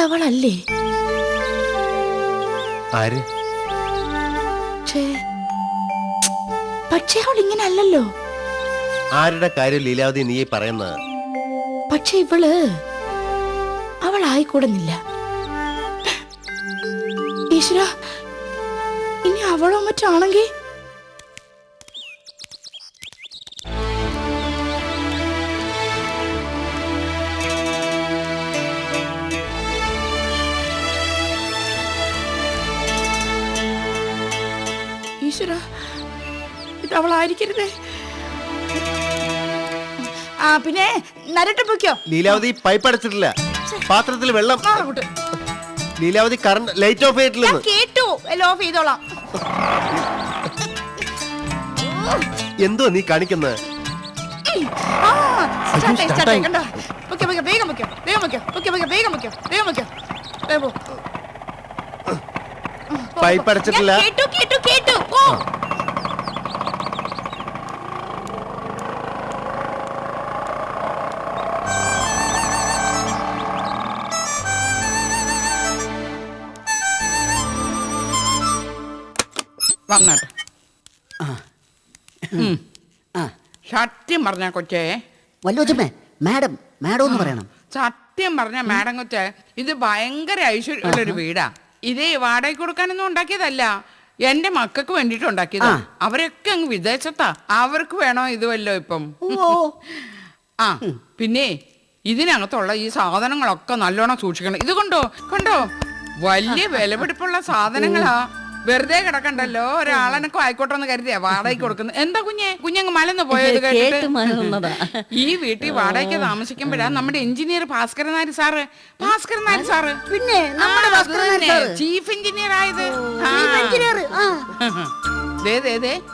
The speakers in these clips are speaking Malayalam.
ഇതവളല്ലേ ആര്. പക്ഷേ അവൾ ഇങ്ങനെ അല്ലല്ലോ ആരുടെ കാര്യം ലീലാവതി നീ പറയുന്നത് പക്ഷെ ഇവൾ അവൾ ആയിക്കൂടുന്നില്ല ഈശ്വര ഇനി അവളോ മറ്റാണെങ്കിൽ ഇത് അവളായിരിക്കരുതേ ആ പിന്നെ നരട്ട് പൊയ്ക്കോ. ലീലാവതി പൈപ്പ് അടച്ചിട്ടില്ല. പാത്രത്തിൽ വെള്ളം. ലീലാവതി കറണ്ട് ലൈറ്റ് ഓഫ് ഞാൻ ചെയ്തിട്ടില്ലെന്ന് കേട്ടു. എല്ലാം ഓഫ് ചെയ്തോളാം. എന്തോ നീ കാണിക്കുന്നത് ആ, start ആയി, start ആയി, കണ്ടോ? പൊയ്ക്കോ, പൊയ്ക്കോ, വേഗം പൊയ്ക്കോ, വേഗം പൊയ്ക്കോ, പൊയ്ക്കോ, പൊയ്ക്കോ, വേഗം പൊയ്ക്കോ, വേഗം പൊയ്ക്കോ. വേഗം പോ. പോ, പൈപ്പ് പോ. അടച്ചിട്ടില്ല. ഞാൻ കേട്ടു കേട്ടു കേട്ടു. ഉം. സത്യം പറഞ്ഞ കൊച്ചേ. വല്ലോച്ചമ്മേ മാഡം മാഡം എന്ന് പറയണം. സത്യം പറഞ്ഞ മാഡം കൊച്ചേ ഇത് ഭയങ്കര ഐശ്വര്യമുള്ള ഒരു വീടാ. ഇത് വാടക കൊടുക്കാനൊന്നും ഉണ്ടാക്കിയതല്ല. എന്റെ മക്കൾക്ക് വേണ്ടിട്ട് ഉണ്ടാക്കിയതാ. ആ. അവരൊക്കെ അങ്ങ് വിദേശത്താ. അവർക്ക് വേണോ ഇത് വല്ലോ ഇപ്പം? ആ. പിന്നെ ഇതിനകത്തുള്ള ഈ സാധനങ്ങളൊക്കെ നല്ലോണം സൂക്ഷിക്കണം. ഇത് കൊണ്ടോ? കണ്ടോ? വലിയ വിലപിടിപ്പുള്ള സാധനങ്ങളാ. വെറുതെ കിടക്കണ്ടല്ലോ? ഒരാളെനക്കോ ആയിക്കോട്ടെ എന്ന് കരുതിയാ വാടകയ്ക്ക് കൊടുക്കുന്നത്. എന്താ കുഞ്ഞെ? കുഞ്ഞങ്ങ് മലന്ന് പോയത് കേട്ട് കേട്ടിട്ട്. ഈ വീട്ടിൽ വാടകയ്ക്ക് താമസിക്കുമ്പോഴാ നമ്മുടെ engineer Bhaskaran Nair sir. Bhaskaran Nair sir. പിന്നെ. ചീഫ് എഞ്ചിനീയർ ആയത്.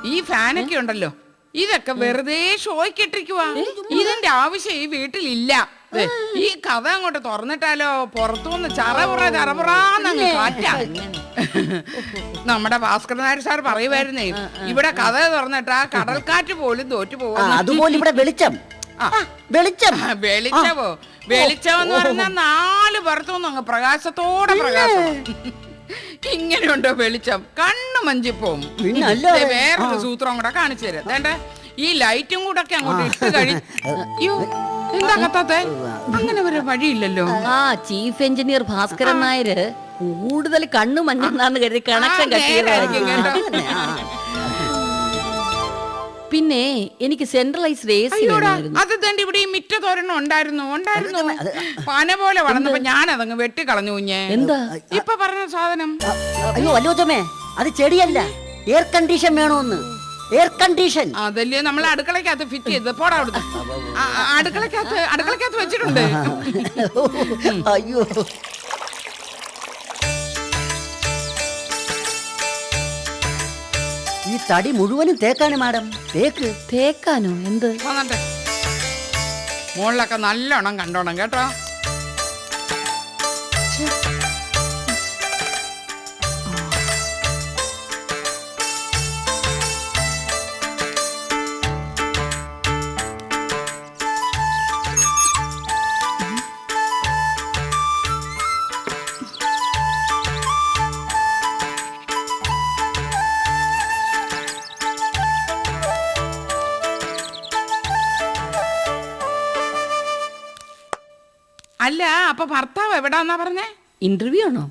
ഈ ഫാനൊക്കെ ഉണ്ടല്ലോ. ഇതൊക്കെ വെറുതെ ഷോയ്ക്കിട്ടിരിക്കുവാ. ഇതിന്റെ ആവശ്യം ഈ വീട്ടിലില്ല. ഈ കഥ അങ്ങോട്ട് തുറന്നിട്ടാലോ പുറത്തുനിന്ന് ചറപുറ ചറപുറാന്നങ്ങ് കാറ്റാ. നമ്മുടെ ഭാസ്കരൻ നായർ സാർ പറയുമായിരുന്നേ ഇവിടെ കഥ തുറന്നിട്ടാ കടൽക്കാറ്റ് പോലും തോറ്റു പോകും അതുപോലെ ഇവിടെ വെളിച്ചം. വെളിച്ചം. വെളിച്ചവോ വെളിച്ചം എന്ന് പറഞ്ഞാൽ നാല് പുറത്തുനിന്ന് അങ്ങ് പ്രകാശത്തോടെ പ്രകാശം. ഇങ്ങനെയുണ്ടോ വെളിച്ചം? കണ്ണു മഞ്ചിപ്പോവും പിന്നല്ല. ദേ വേറൊരു സൂത്രം കൂടെ കാണിച്ചു തരാം. വേണ്ട ഈ ലൈറ്റും കൂടെ ഒക്കെ അങ്ങോട്ട് ഇട്ട് കഴി അയ്യോ എന്താ കത്താത്തെ? അങ്ങനെ ഒരു വഴിയില്ലല്ലോ. ആ ചീഫ് എഞ്ചിനീയർ ഭാസ്കരൻ നായര് കൂടുതൽ കണ്ണു മഞ്ഞെന്നാന്ന് കരുതി കണക്ഷൻ കെട്ടിയതായിരിക്കും കേട്ടോ. പിന്നെ എനിക്ക് സെൻട്രലൈസ്ഡ് എ സി അത് തന്റെ ഇവിടെ ഈ മിറ്റത്തോരണം ഉണ്ടായിരുന്നു? ഉണ്ടായിരുന്നു. പന പോലെ വളർന്നപ്പോ ഞാൻ അതങ്ങ് വെട്ടിക്കളഞ്ഞു കുഞ്ഞേ. എന്താ? ഇപ്പൊ പറഞ്ഞ സാധനം. അയ്യോ വല്ലോച്ചമ്മേ അത് ചെടിയല്ല. എയർ കണ്ടീഷൻ വേണോന്ന്. എയർ കണ്ടീഷൻ അതല്ലേ നമ്മൾ അടുക്കളക്കകത്ത് ഫിറ്റ് ചെയ്ത് പോടാ ആ, അടുക്കളക്കകത്ത് അടുക്കളക്കകത്ത് വെച്ചിട്ടുണ്ട്. അയ്യോ. ഈ തടി മുഴുവനും തേക്കാണ് മാഡം. തേക്ക്. തേക്കാനോ? എന്ത്? മോളിലൊക്കെ മുകളിലൊക്കെ നല്ലോണം കണ്ടോണം കേട്ടോ. അല്ല അപ്പൊ ഭർത്താവ് എവിടാന്നാ പറഞ്ഞേ? ഇന്റർവ്യൂ ആണോ?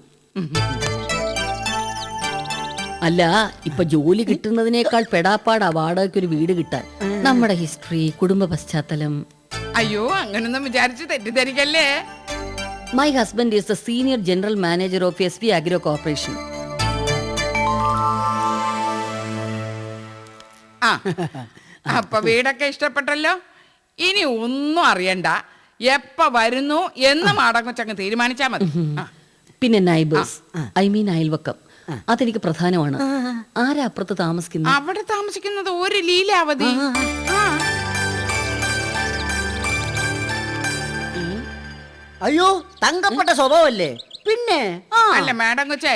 അല്ല ഇപ്പൊ ജോലി കിട്ടുന്നതിനേക്കാൾ പെടാപ്പാടാ വാടകയ്ക്ക് ഒരു വീട് കിട്ടാൻ. നമ്മുടെ ഹിസ്റ്ററി കുടുംബ പശ്ചാത്തലം. അയ്യോ അങ്ങനൊന്നും വിചാരിച്ച് തെറ്റിദ്ധരിക്കല്ലേ? My husband is the senior general manager of S B agro corporation ആ അപ്പൊ വീടൊക്കെ ഇഷ്ടപ്പെട്ടല്ലോ? ഇനി ഒന്നും അറിയണ്ട. എപ്പ വരുന്നു എന്ന് മാടങ്ങച്ചങ്ങ് തീരുമാനിച്ചാ മതി. ആ. പിന്നെ നൈബേഴ്സ് ഐ മീൻ അയൽവക്കം. അതെനിക്ക് പ്രധാനമാണ്. ആരാ അപ്പുറത്ത് താമസിക്കുന്നത്? അവിടെ താമസിക്കുന്നത് ഒരു ലീലാവതി. ആ. അയ്യോ തങ്കപ്പെട്ട സ്വഭാവല്ലേ പിന്നെ? ആ. അല്ല മാഡം കൊച്ചേ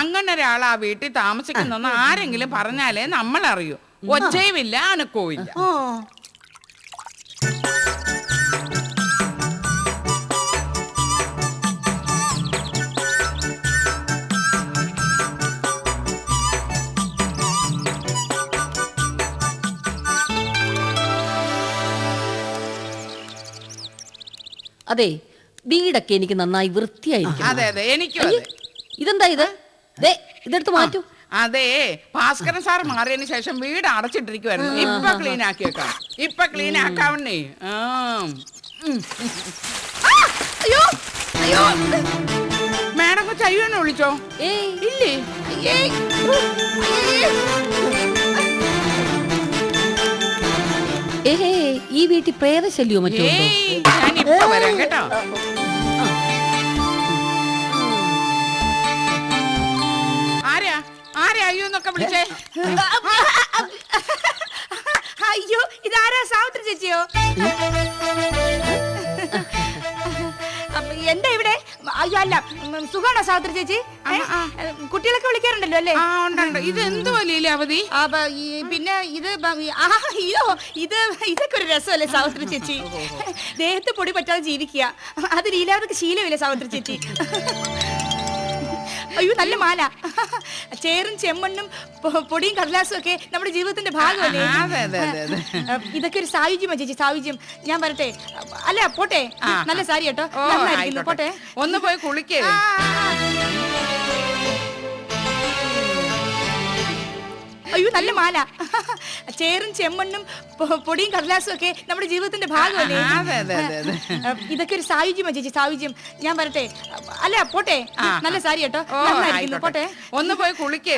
അങ്ങനെ ഒരാൾ ആ വീട്ടിൽ താമസിക്കുന്നെന്ന് ആരെങ്കിലും പറഞ്ഞാലേ നമ്മൾ അറിയൂ ഒച്ചയുമില്ല അനക്കവും ഇല്ല ആ. അതെ വീടൊക്കെ എനിക്ക് നന്നായി വൃത്തിയായിരിക്കും അതെ അതെ എനിക്കും അതെ. ഇതെന്താ ഇത്? ദേ ഇതെടുത്ത് മാറ്റൂ. അതെ ഭാസ്കരൻ സാർ മാറിയതിന് ശേഷം വീട് അടച്ചിട്ടിരിക്കുവായിരുന്നു. ഇപ്പൊ ക്ലീൻ ആക്കി വെക്കാം ഇപ്പൊ ക്ലീൻ ആക്കാവണേ ആ. അയ്യോ അയ്യോ. മാഡം കൊച്ചു അയ്യോനെ വിളിച്ചോ? ഏയ്. ഇല്ലേ? ഏയ്! അയ്യേ ഏഹേ ഈ വീട്ടിൽ പ്രേതശല്യോ മറ്റോ ഉണ്ടോ? ഏയ് ഇപ്പൊ വരാം കേട്ടോ ആരാ ആരാ അയ്യോ എന്നൊക്കെ വിളിച്ചേ അയ്യോ ഇതാരാ സാവിത്രി ചേച്ചിയോ എന്താ ഇവിടെ അല്ല ഉം, സുഖാണോ സാവിത്രി ചേച്ചി? കുട്ടികളൊക്കെ വിളിക്കാറുണ്ടല്ലോ അല്ലേ? ഇത് എന്ത് വലിയ അവധി? പിന്നെ ഇത് അയ്യോ ഇത് ഇതൊക്കെ ഒരു രസമല്ലേ സാവിത്രി ചേച്ചി? ദേഹത്ത് പൊടി പറ്റാതെ ജീവിക്കുക. അത് ലീലാവർക്ക് ശീലമില്ലേ സാവിത്രി ചേച്ചി. അയ്യോ നല്ല മാല. ചേറും ചെമ്മണ്ണും പൊടിയും കടലാസും ഒക്കെ നമ്മുടെ ജീവിതത്തിന്റെ ഭാഗമല്ലേ. ഇതൊക്കെ ഒരു സായുജ്യമാ ചേച്ചി? സായുജ്യം. ഞാൻ വരട്ടെ. അല്ല പോട്ടെ. നല്ല സാരി കേട്ടോ. പോട്ടെ. ഒന്ന് പോയി കുളിക്കേ. അയ്യോ നല്ല മാല. ചേറും ചെമ്മണ്ണും പൊടിയും കടലാസും ഒക്കെ നമ്മുടെ ജീവിതത്തിന്റെ ഭാഗമല്ലേ. ഇതൊക്കെ ഒരു സായുജ്യമാ ചേച്ചി സായുജ്യം. ഞാൻ പറട്ടെ അല്ല പോട്ടെ. നല്ല സാരി കേട്ടോ. പോട്ടെ. ഒന്ന് പോയി കുളിക്കേ.